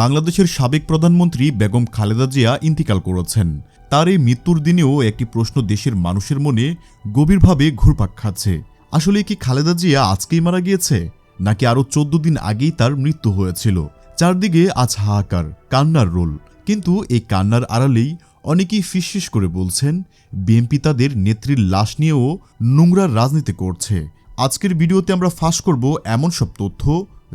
বাংলাদেশের সাবেক প্রধানমন্ত্রী বেগম খালেদা জিয়া ইন্তিকাল করেছেন। তার এই মৃত্যুর দিনেও একটি প্রশ্ন দেশের মানুষের মনে গভীরভাবে ঘুরপাক খাচ্ছে। আসলে কি খালেদা জিয়া আজকেই মারা গিয়েছে? নাকি আরও চোদ্দ দিন আগেই তার মৃত্যু হয়েছিল? চারদিকে আজ হাহাকার, কান্নার রোল। কিন্তু এই কান্নার আড়ালেই অনেকেই ফিসফিস করে বলছেন, বিএনপি তাদের নেত্রীর লাশ নিয়েও নোংরা রাজনীতি করছে। আজকের ভিডিওতে আমরা ফাঁস করব এমন সব তথ্য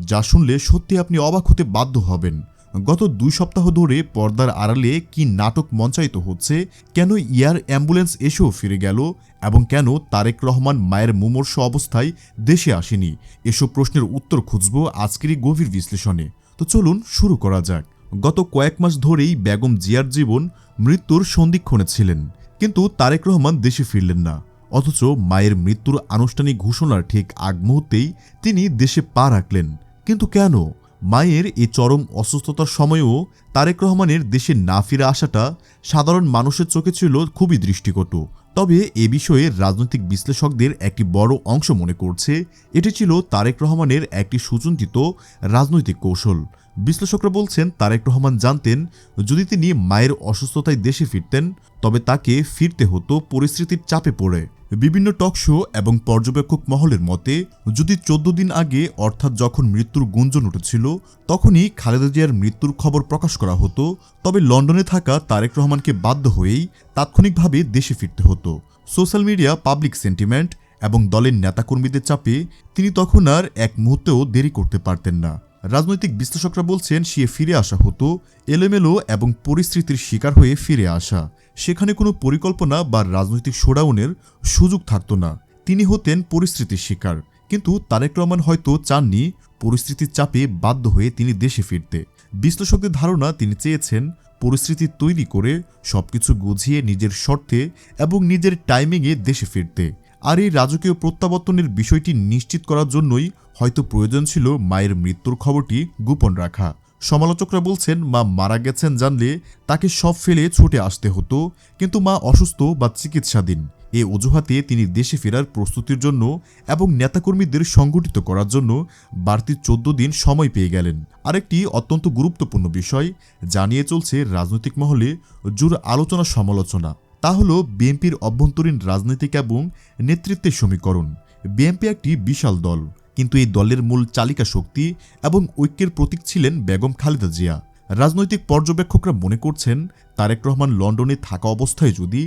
যা শুনলে সত্যি আপনি অবাক হতে বাধ্য হবেন। গত দুই সপ্তাহ ধরে পর্দার আড়ালে কি নাটক মঞ্চায়িত হচ্ছে? কেন ইয়ার অ্যাম্বুলেন্স এসেও ফিরে গেল? এবং কেন তারেক রহমান মায়ের মুমর্ষ অবস্থায় দেশে আসেনি? এসব প্রশ্নের উত্তর খুঁজব আজকেরই গভীর বিশ্লেষণে। তো চলুন শুরু করা যাক। গত কয়েক মাস ধরেই বেগম জিয়ার জীবন মৃত্যুর সন্ধিক্ষণে ছিলেন। কিন্তু তারেক রহমান দেশে ফিরলেন না। অথচ মায়ের মৃত্যুর আনুষ্ঠানিক ঘোষণার ঠিক আগ মুহূর্তেই তিনি দেশে পা রাখলেন। কিন্তু কেন? মায়ের এই চরম অসুস্থতার সময়েও তারেক রহমানের দেশে না ফিরে আসাটা সাধারণ মানুষের চোখে ছিল খুবই দৃষ্টিকটু। তবে এ বিষয়ে রাজনৈতিক বিশ্লেষকদের একটি বড় অংশ মনে করছে, এটি ছিল তারেক রহমানের একটি সুচিন্তিত রাজনৈতিক কৌশল। বিশ্লেষকরা বলছেন, তারেক রহমান জানতেন, যদি তিনি মায়ের অসুস্থতায় দেশে ফিরতেন, তবে তাকে ফিরতে হতো পরিস্থিতির চাপে পড়ে। বিভিন্ন টক শো এবং পর্যবেক্ষক মহলের মতে, যদি চোদ্দ দিন আগে, অর্থাৎ যখন মৃত্যুর গুঞ্জন উঠেছিল, তখনই খালেদা জিয়ার মৃত্যুর খবর প্রকাশ করা হতো, তবে লন্ডনে থাকা তারেক রহমানকে বাধ্য হয়েই তাৎক্ষণিকভাবে দেশে ফিরতে হতো। সোশ্যাল মিডিয়া, পাবলিক সেন্টিমেন্ট এবং দলের নেতাকর্মীদের চাপে তিনি তখন আর এক মুহূর্তেও দেরি করতে পারতেন না। রাজনৈতিক বিশ্লেষকরা বলছেন, সে ফিরে আসা হতো, এলোমেলো এবং পরিস্থিতির শিকার হয়ে ফিরে আসা। সেখানে কোনো পরিকল্পনা বা রাজনৈতিক শোডাউনের সুযোগ থাকত না। তিনি হতেন পরিস্থিতির শিকার। কিন্তু তারেক রহমান হয়তো চাননি পরিস্থিতির চাপে বাধ্য হয়ে তিনি দেশে ফিরতে। বিশ্লেষকদের ধারণা, তিনি চেয়েছেন পরিস্থিতি তৈরি করে সবকিছু গুছিয়ে নিজের শর্তে এবং নিজের টাইমিংয়ে দেশে ফিরতে। আর এই রাজকীয় প্রত্যাবর্তনের বিষয়টি নিশ্চিত করার জন্যই হয়তো প্রয়োজন ছিল মায়ের মৃত্যুর খবরটি গোপন রাখা। সমালোচকরা বলছেন, মা মারা গেছেন জানলে তাকে সব ফেলে ছুটে আসতে হতো, কিন্তু মা অসুস্থ বা চিকিৎসাধীন। এ অজুহাতে তিনি দেশে ফেরার প্রস্তুতির জন্য এবং নেতাকর্মীদের সংগঠিত করার জন্য বাড়তি চোদ্দ দিন সময় পেয়ে গেলেন। আরেকটি অত্যন্ত গুরুত্বপূর্ণ বিষয়, জানিয়ে চলছে রাজনৈতিক মহলে জোর আলোচনা সমালোচনা তা হল বিএনপির অভ্যন্তরীণ রাজনৈতিক এবং নেতৃত্বের সমীকরণ। বিএনপি একটি বিশাল দল, কিন্তু এই দলের মূল চালিকা শক্তি এবং ঐক্যের প্রতীক ছিলেন বেগম খালেদা জিয়া। রাজনৈতিক পর্যবেক্ষকরা মনে করছেন, তারেক রহমান লন্ডনে থাকা অবস্থায় যদি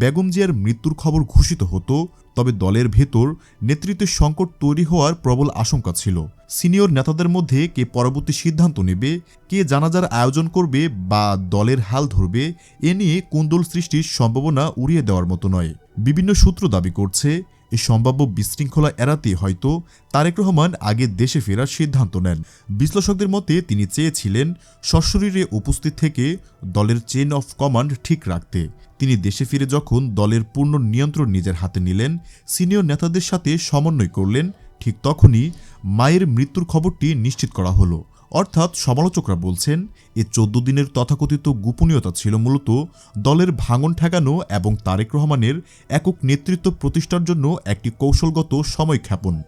বেগম জিয়ার মৃত্যুর খবর ঘোষিত হতো তবে দলের ভেতর নেতৃত্বের সংকট তৈরি হওয়ার প্রবল আশঙ্কা ছিল। সিনিয়র নেতাদের মধ্যে কে পরবর্তী সিদ্ধান্ত নেবে, কে জানাজার আয়োজন করবে বা দলের হাল ধরবে, এ নিয়ে কুন্দল সৃষ্টির সম্ভাবনা উড়িয়ে দেওয়ার মতো নয়। বিভিন্ন সূত্র দাবি করছে এই সম্ভাব্য বিশৃঙ্খলা এড়াতে হয়তো তারেক রহমান আগে দেশে ফেরার সিদ্ধান্ত নেন। বিশ্লেষকদের মতে তিনি চেয়েছিলেন সশরীরে উপস্থিত থেকে দলের চেন অফ কমান্ড ঠিক রাখতে। তিনি দেশে ফিরে যখন দলের পূর্ণ নিয়ন্ত্রণ নিজের হাতে নিলেন সিনিয়র নেতাদের সাথে সমন্বয় করলেন, ঠিক তখনই মায়ের মৃত্যুর খবরটি নিশ্চিত করা হলো। অর্থাৎ সমালোচকরা বলছেন, এ চোদ্দ দিনের তথাকথিত গোপনীয়তা ছিল মূলত দলের ভাঙন ঠেকানো এবং তারেক রহমানের একক নেতৃত্ব প্রতিষ্ঠার জন্য একটি কৌশলগত সময় সময়ক্ষেপণ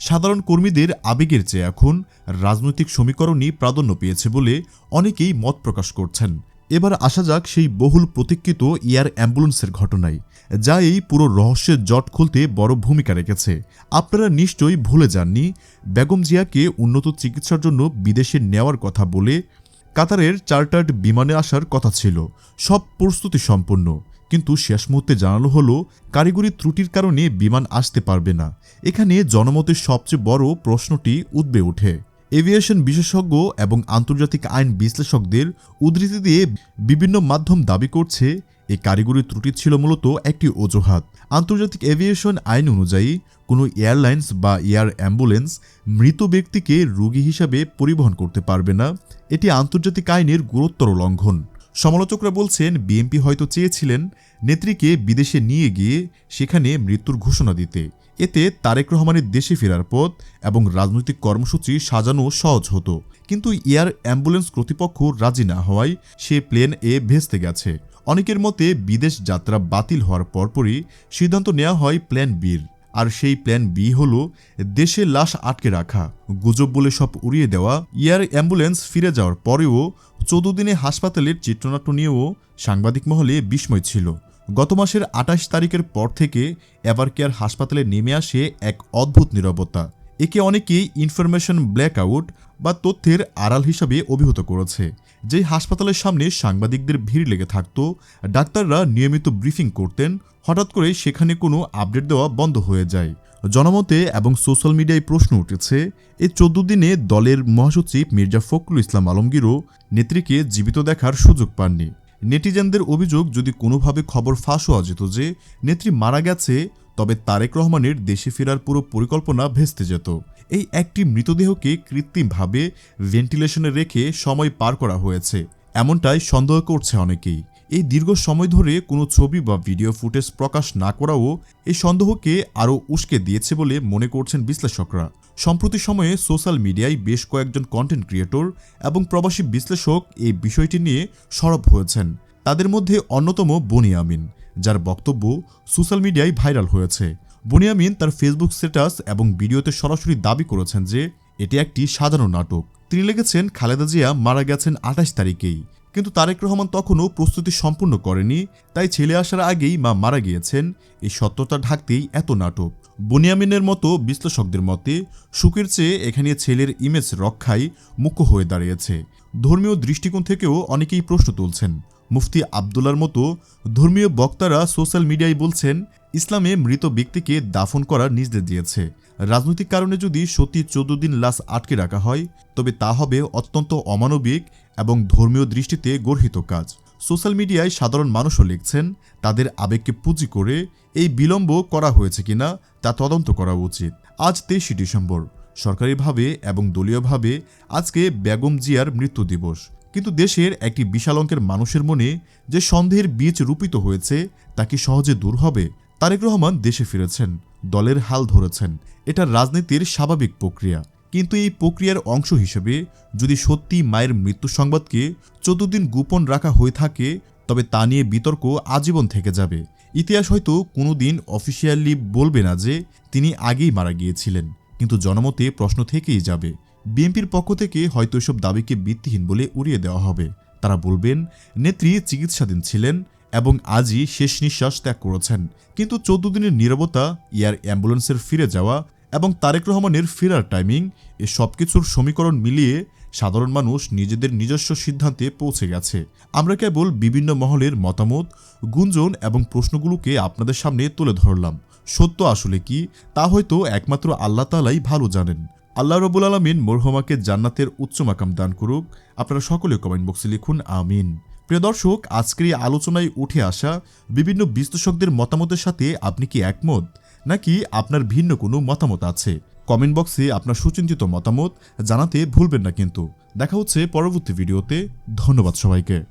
সাধারণ কর্মীদের আবেগের চেয়ে এখন রাজনৈতিক সমীকরণই প্রাধান্য পেয়েছে বলে অনেকেই মত প্রকাশ করছেন। এবার আসা যাক সেই বহুল প্রতীক্ষিত এয়ার অ্যাম্বুলেন্সের ঘটনায়। যা এই পুরো রহস্যের জট খুলতে বড় ভূমিকা রেখেছে। আপনারা নিশ্চয়ই ভুলে যাননি, বেগম জিয়াকে উন্নত চিকিৎসার জন্য বিদেশে নেওয়ার কথা বলে কাতারের চার্টার্ড বিমানে আসার কথা ছিল। সব প্রস্তুতি সম্পন্ন। কিন্তু শেষ মুহূর্তে জানানো হলো, কারিগরি ত্রুটির কারণে বিমান আসতে পারবে না। এখানে জনমতের সবচেয়ে বড় প্রশ্নটি উদ্বে ওঠে। এভিয়েশন বিশেষজ্ঞ এবং আন্তর্জাতিক আইন বিশ্লেষকদের উদ্ধৃতি দিয়ে বিভিন্ন মাধ্যম দাবি করছে এই কারিগরি ত্রুটি ছিল মূলত একটি অজুহাত। আন্তর্জাতিক এভিয়েশন আইন অনুযায়ী, কোনো এয়ারলাইন্স বা এয়ার অ্যাম্বুলেন্স মৃত ব্যক্তিকে রোগী হিসাবে পরিবহন করতে পারবে না। এটি আন্তর্জাতিক আইনের গুরুত্বর লঙ্ঘন। সমালোচকরা বলছেন, বিএনপি হয়তো চেয়েছিলেন নেত্রীকে বিদেশে নিয়ে গিয়ে সেখানে মৃত্যুর ঘোষণা দিতে। এতে তারেক রহমানের দেশে ফেরার পথ এবং রাজনৈতিক কর্মসূচি সাজানো সহজ হতো। কিন্তু এয়ার অ্যাম্বুলেন্স কর্তৃপক্ষ রাজি না হওয়ায় সে প্লেন এ ভেস্তে গেছে। অনেকের মতে বিদেশ যাত্রা বাতিল হওয়ার পরপরই সিদ্ধান্ত নেওয়া হয় প্ল্যান বির আর সেই প্ল্যান বি হল দেশে লাশ আটকে রাখা, গুজব বলে সব উড়িয়ে দেওয়া, এয়ার অ্যাম্বুলেন্স ফিরে যাওয়ার পরেও চোদ্দ দিনে হাসপাতালের চিত্রনাট্য নিয়েও সাংবাদিক মহলে বিস্ময় ছিল। গত মাসের আঠাশ তারিখের পর থেকে এভার কেয়ার হাসপাতালে নেমে আসে এক অদ্ভুত নিরবতা। একে অনেকেই ইনফরমেশন ব্ল্যাকআউট বা তথ্যের আড়াল হিসাবে অভিহিত করেছে। যে হাসপাতালের সামনে সাংবাদিকদের ভিড় লেগে থাকত, ডাক্তাররা নিয়মিত ব্রিফিং করতেন, হঠাৎ করে সেখানে কোনো আপডেট দেওয়া বন্ধ হয়ে যায়। জনমতে এবং সোশ্যাল মিডিয়ায় প্রশ্ন উঠেছে এই চোদ্দ দিনে দলের মহাসচিব মির্জা ফখরুল ইসলাম আলমগীরও নেত্রীকে জীবিত দেখার সুযোগ পাননি। নেটিজেনদের অভিযোগ যদি কোনোভাবে খবর ফাঁস হওয়া যেত যে, নেত্রী মারা গেছে তবে তারেক রহমানের দেশে ফেরার পুরো পরিকল্পনা ভেস্তে যেত। এই একটি মৃতদেহকে কৃত্রিমভাবে ভেন্টিলেশনে রেখে সময় পার করা হয়েছে। এমনটাই সন্দেহ করছে অনেকেই। এই দীর্ঘ সময় ধরে কোনো ছবি বা ভিডিও ফুটেজ প্রকাশ না করাও এই সন্দেহকে আরও উস্কে দিয়েছে বলে মনে করছেন বিশ্লেষকরা। সম্প্রতি সময়ে সোশ্যাল মিডিয়ায় বেশ কয়েকজন কন্টেন্ট ক্রিয়েটর এবং প্রবাসী বিশ্লেষক এই বিষয়টি নিয়ে সরব হয়েছেন। তাদের মধ্যে অন্যতম বনি আমিন। যার বক্তব্য সোশ্যাল মিডিয়ায় ভাইরাল হয়েছে। বনিয়ামিন তার ফেসবুক স্ট্যাটাস এবং ভিডিওতে সরাসরি দাবি করেছেন যে, এটি একটি সাধারণ নাটক। তিনি লিখেছেন, খালেদা জিয়া মারা গেছেন আঠাশ তারিখেই। কিন্তু তারেক রহমান তখনও প্রস্তুতি সম্পূর্ণ করেনি, তাই ছেলে আসার আগেই মা মারা গিয়েছেন। এই সত্যতা ঢাকতেই এত নাটক। বনিয়ামিনের মতো বিশ্লেষকদের মতে, সুখের চেয়ে এখানে ছেলের ইমেজ রক্ষাই মুখ্য হয়ে দাঁড়িয়েছে। ধর্মীয় দৃষ্টিকোণ থেকেও অনেকেই প্রশ্ন তুলছেন মুফতি আবদুল্লার মতো ধর্মীয় বক্তারা সোশ্যাল মিডিয়ায় বলছেন, ইসলামে মৃত ব্যক্তিকে দাফন করার নির্দেশ দিয়েছে। রাজনৈতিক কারণে যদি সত্যি চোদ্দ দিন লাশ আটকে রাখা হয়, তবে তা হবে অত্যন্ত অমানবিক এবং ধর্মীয় দৃষ্টিতে গর্হিত কাজ। সোশ্যাল মিডিয়ায় সাধারণ মানুষও লিখছেন, তাদের আবেগকে পুঁজি করে এই বিলম্ব করা হয়েছে কিনা তা তদন্ত করা উচিত। আজ তেইশে ডিসেম্বর। সরকারিভাবে এবং দলীয়ভাবে আজকে বেগম জিয়ার মৃত্যু দিবস। কিন্তু দেশের একটি বিশাল অঙ্কের মানুষের মনে যে সন্দেহের বীজ রূপিত হয়েছে, তা কি সহজে দূর হবে? তারেক রহমান দেশে ফিরেছেন, দলের হাল ধরেছেন। এটা রাজনীতির স্বাভাবিক প্রক্রিয়া। কিন্তু এই প্রক্রিয়ার অংশ হিসেবে যদি সত্যি মায়ের মৃত্যু সংবাদকে চোদ্দ দিন গোপন রাখা হয়ে থাকে, তবে তা নিয়ে বিতর্ক আজীবন থেকে যাবে। ইতিহাস হয়তো কোনোদিন অফিসিয়ালি বলবে না যে তিনি আগেই মারা গিয়েছিলেন, কিন্তু জনমতে প্রশ্ন থেকেই যাবে। বিএনপির পক্ষ থেকে হয়তো এসব দাবিকে ভিত্তিহীন বলে উড়িয়ে দেওয়া হবে। তারা বলবেন, নেত্রী চিকিৎসাধীন ছিলেন এবং আজই শেষ নিঃশ্বাস ত্যাগ করেছেন। কিন্তু চোদ্দ দিনের নীরবতা, এয়ার অ্যাম্বুলেন্সের ফিরে যাওয়া এবং তারেক রহমানের ফেরার টাইমিং, এ সব কিছুর সমীকরণ মিলিয়ে সাধারণ মানুষ নিজেদের নিজস্ব সিদ্ধান্তে পৌঁছে গেছে। আমরা কেবল বিভিন্ন মহলের মতামত, গুঞ্জন এবং প্রশ্নগুলোকে আপনাদের সামনে তুলে ধরলাম। সত্য আসলে কি, তা হয়তো একমাত্র আল্লাহ তালাই ভালো জানেন। আল্লাহ রবুল আলমিন মোরহমাকে জান্নাতের উচ্চ মাকাম দান করুক। আপনারা সকলে কমেন্ট বক্সে লিখুন, আমিন। প্রিয় দর্শক, আজকের এই আলোচনায় উঠে আসা বিভিন্ন বিশ্লেষকদের মতামতের সাথে আপনি কি একমত? নাকি আপনার ভিন্ন কোনো মতামত আছে? কমেন্ট বক্সে আপনার সুচিন্তিত মতামত জানাতে ভুলবেন না কিন্তু। দেখা হচ্ছে পরবর্তী ভিডিওতে। ধন্যবাদ সবাইকে।